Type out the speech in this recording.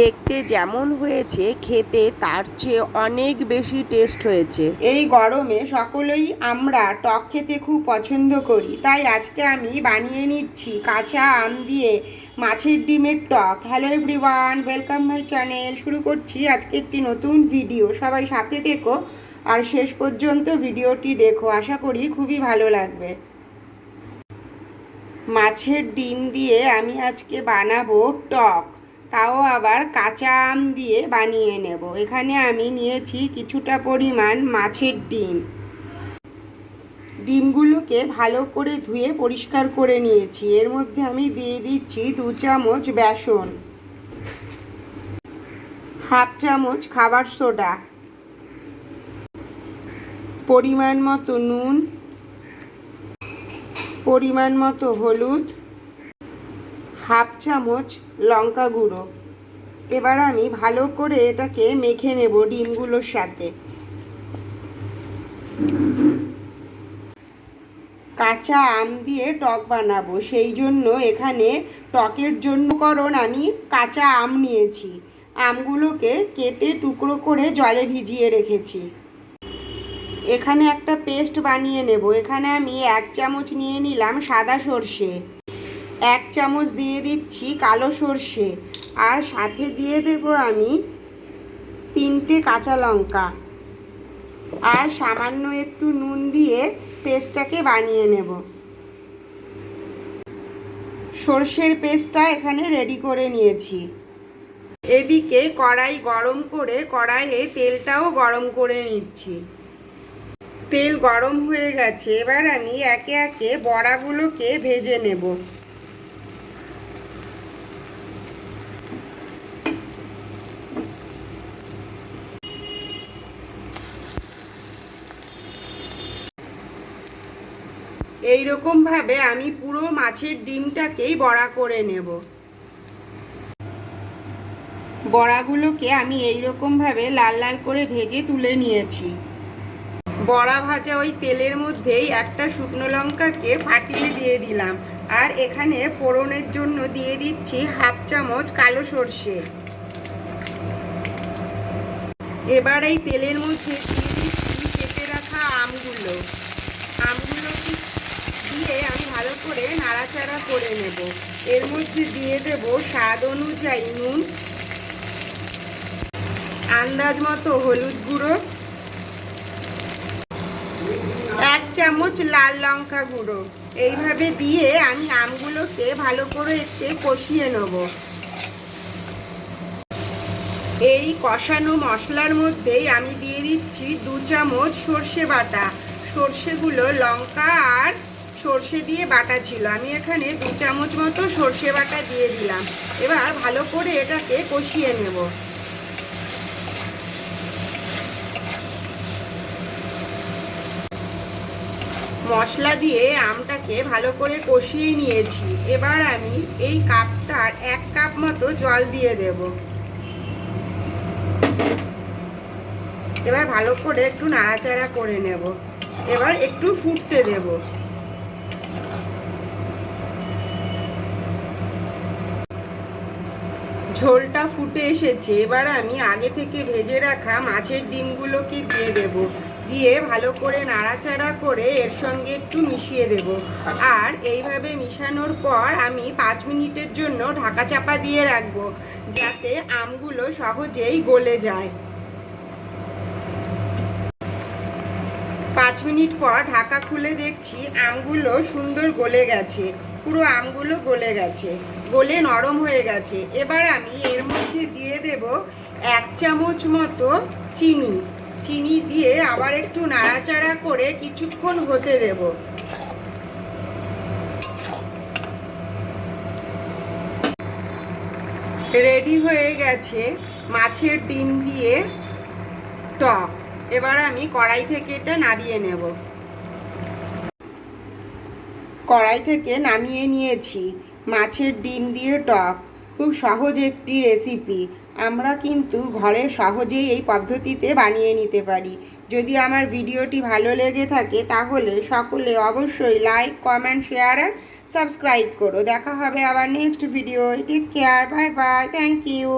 দেখতে যেমন হয়েছে, খেতে তার চেয়ে অনেক বেশি টেস্ট হয়েছে। এই গরমে সকলেই আমরা টক খেতে খুব পছন্দ করি। তাই আজকে আমি বানিয়ে নিচ্ছি কাঁচা আম দিয়ে মাছের ডিমের টক। Hello everyone welcome my channel শুরু করছি আজকে একটি নতুন ভিডিও সবাই সাথে দেখো আর শেষ পর্যন্ত ভিডিওটি দেখো। আশা করি খুবই ভালো লাগবে। মাছের ডিম দিয়ে আমি আজকে বানাবো টক। তাও আবার কাঁচা আম দিয়ে বানিয়ে নেব। এখানে আমি নিয়েছি কিছুটা পরিমাণ মাছের ডিম। ডিমগুলোকে ভালো করে ধুয়ে পরিষ্কার করে নিয়েছি। এর মধ্যে আমি দিয়ে দিচ্ছি দু চামচ বেসন, হাফ চামচ খাবার সোডা, পরিমাণ মতো নুন, পরিমাণ মতো হলুদ হাফ চামচ লঙ্কা গুঁড়ো। এবার আমি ভালো করে এটাকে মেখে নেব ডিমগুলোর সাথে। কাঁচা আম দিয়ে টক বানাবো, সেই জন্য এখানে টকের জন্য করণ আমি কাঁচা আম নিয়েছি। আমগুলোকে কেটে টুকরো করে জলে ভিজিয়ে রেখেছি। এখানে একটা পেস্ট বানিয়ে নেব। এখানে আমি এক চামচ নিয়ে নিলাম সাদা সর্ষে। এক চামচ দিয়ে দিচ্ছি কালো সর্ষে। আর সাথে দিয়ে দেব আমি তিনটে কাঁচা লঙ্কা। আর সামান্য একটু নুন দিয়ে পেস্টটাকে বানিয়ে নেব। সর্ষের পেস্টটা এখানে রেডি করে নিয়েছি। এদিকে কড়াই গরম করে কড়াইয়ে তেলটাও গরম করে নিচ্ছি। তেল গরম হয়ে গেছে, এবার আমি একে একে বড়াগুলোকে ভেজে নেব। এই ভাবে আমি পুরো মাছের ডিমটাকেই বড়া করে নেব। বড়াগুলোকে আমি এই ভাবে লাল লাল করে ভেজে তুলে নিয়েছি। বড়া ভাজা ওই তেলের মধ্যেই একটা শুকনো লঙ্কাকে ফাটিয়ে দিয়ে দিলাম। আর এখানে ফোড়নের জন্য দিয়ে দিচ্ছি হাফ চামচ কালো সর্ষে। এবার এই তেলের মধ্যে দিয়ে দিচ্ছি কেটে রাখা আমগুলো। আমগুলো দিয়ে আমি ভালো করে নাড়াচাড়া করে নেব। এর মধ্যে দিয়ে দেব স্বাদ অনুযায়ী নুন, আন্দাজ মতো হলুদ গুঁড়ো, এক চামচ লাল লঙ্কা গুঁড়ো। এইভাবে দিয়ে আমি আমগুলোকে ভালো করে একটু কষিয়ে নেব। এই কষানো মশলার মধ্যেই আমি দিয়ে দিচ্ছি দু চামচ সর্ষে বাটা। সর্ষেগুলো লঙ্কা আর সর্ষে দিয়ে বাটা ছিল। আমি এখানে দু চামচ মতো সর্ষে বাটা দিয়ে দিলাম। এবার ভালো করে এটাকে কষিয়ে নেব। মশলা দিয়ে আমটাকে ভালো করে কষিয়ে নিয়েছি। এবার আমি এই কাপটার এক কাপ মতো জল দিয়ে দেব। এবার ভালো করে একটু নাড়াচাড়া করে নেব। এবার একটু ফুটতে দেব। ঝোলটা ফুটে এসেছে, এবার আমি আগে থেকে ভেজে রাখা মাছের ডিমগুলোকে দিয়ে দেব। দিয়ে ভালো করে নাড়াচাড়া করে এর সঙ্গে একটু মিশিয়ে দেব। আর এইভাবে মিশানোর পর আমি পাঁচ মিনিটের জন্য ঢাকা চাপা দিয়ে রাখব, যাতে আমগুলো সহজেই গলে যায়। পাঁচ মিনিট পর ঢাকা খুলে দেখছি আমগুলো সুন্দর গলে গেছে, পুরো আমগুলো গলে গেছে। গলে নরম হয়ে গেছে। এবার আমি এর মধ্যে দিয়ে দেব এক চামচ মতো চিনি। চিনি দিয়ে আবার একটু নাড়াচাড়া করে কিছুক্ষণ হতে দেব। রেডি হয়ে গেছে মাছের ডিম দিয়ে টক। এবার আমি কড়াই থেকে এটা নামিয়ে নেব। কড়াই থেকে নামিয়ে নিয়েছি। মাছের ডিম দিয়ে টক। খুব সহজ একটি রেসিপি আমরা কিন্তু ঘরে সহজেই এই পদ্ধতিতে বানিয়ে নিতে পারি। যদি আমার ভিডিওটি ভালো লেগে থাকে, তাহলে সকলে অবশ্যই লাইক কমেন্ট শেয়ার আর সাবস্ক্রাইব করো। দেখা হবে আবার next video take care bye bye thank you